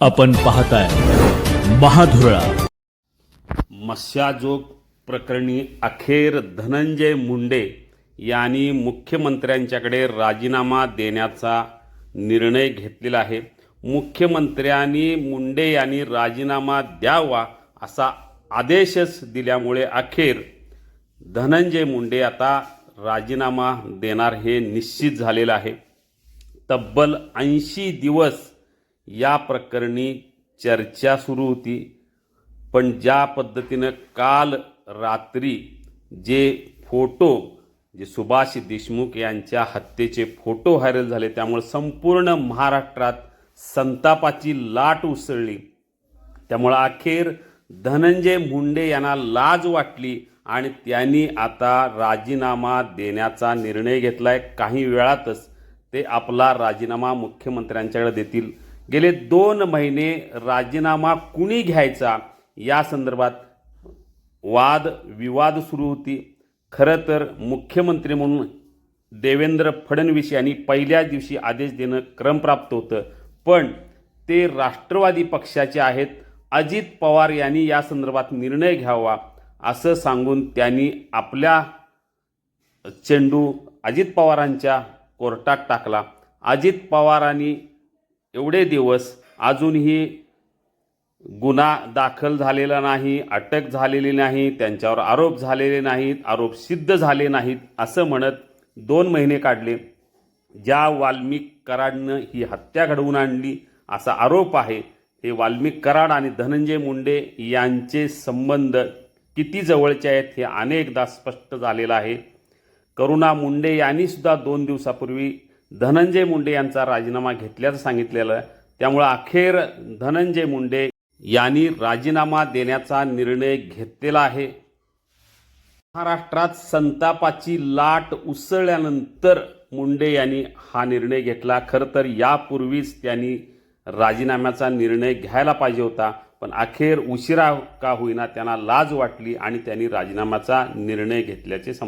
आपण पाहताय महाधुरळा. मत्स्याजोग प्रकरणी अखेर धनंजय मुंडे यांनी मुख्यमंत्र्यांच्याकडे राजीनामा देण्याचा निर्णय घेतलेला आहे. मुख्यमंत्र्यांनी मुंडे यांनी राजीनामा द्यावा असा आदेशच दिल्यामुळे अखेर धनंजय मुंडे आता राजीनामा देणार हे निश्चित झालेलं आहे. तब्बल ऐंशी दिवस या प्रकरणी चर्चा सुरू होती. पण ज्या पद्धतीनं काल रात्री जे फोटो जे सुभाष देशमुख यांच्या हत्येचे फोटो व्हायरल झाले त्यामुळे संपूर्ण महाराष्ट्रात संतापाची लाट उसळली. त्यामुळं अखेर धनंजय मुंडे यांना लाज वाटली आणि त्यांनी आता राजीनामा देण्याचा निर्णय घेतला आहे काही वेळातच ते आपला राजीनामा मुख्यमंत्र्यांच्याकडे देतील. गेले दोन महिने राजीनामा कुणी घ्यायचा? या संदर्भात वाद विवाद सुरू होती. खरं तर मुख्यमंत्री म्हणून देवेंद्र फडणवीस यांनी पहिल्या दिवशी आदेश देणं क्रमप्राप्त होतं. पण ते राष्ट्रवादी पक्षाचे आहेत. अजित पवार यांनी या संदर्भात निर्णय घ्यावा असं सांगून त्यांनी आपल्या चेंडू अजित पवारांच्या कोर्टात टाकला. अजित पवारांनी एवढे दिवस अजूनही गुन्हा दाखल झालेला नाही अटक झालेली नाही त्यांच्यावर आरोप झालेले नाहीत आरोप सिद्ध झाले नाहीत असं म्हणत दोन महिने काढले. ज्या वाल्मिक कराडनं ही हत्या घडवून आणली असा आरोप आहे हे वाल्मिक कराड आणि धनंजय मुंडे यांचे संबंध किती जवळचे आहेत हे अनेकदा स्पष्ट झालेलं आहे. करुणा मुंडे यांनीसुद्धा दोन दिवसापूर्वी धनंजय मुंडे यांचा राजीनामा घेतल्याचं सांगितलेलं आहे त्यामुळं अखेर धनंजय मुंडे यांनी राजीनामा देण्याचा निर्णय घेतलेला आहे. महाराष्ट्रात संतापाची लाट उसळल्यानंतर मुंडे यांनी हा निर्णय घेतला. खरं तर यापूर्वीच त्यांनी राजीनाम्याचा निर्णय घ्यायला पाहिजे होता पण अखेर उशिरा का होईना त्यांना लाज वाटली आणि त्यांनी राजीनाम्याचा निर्णय घेतल्याचे सम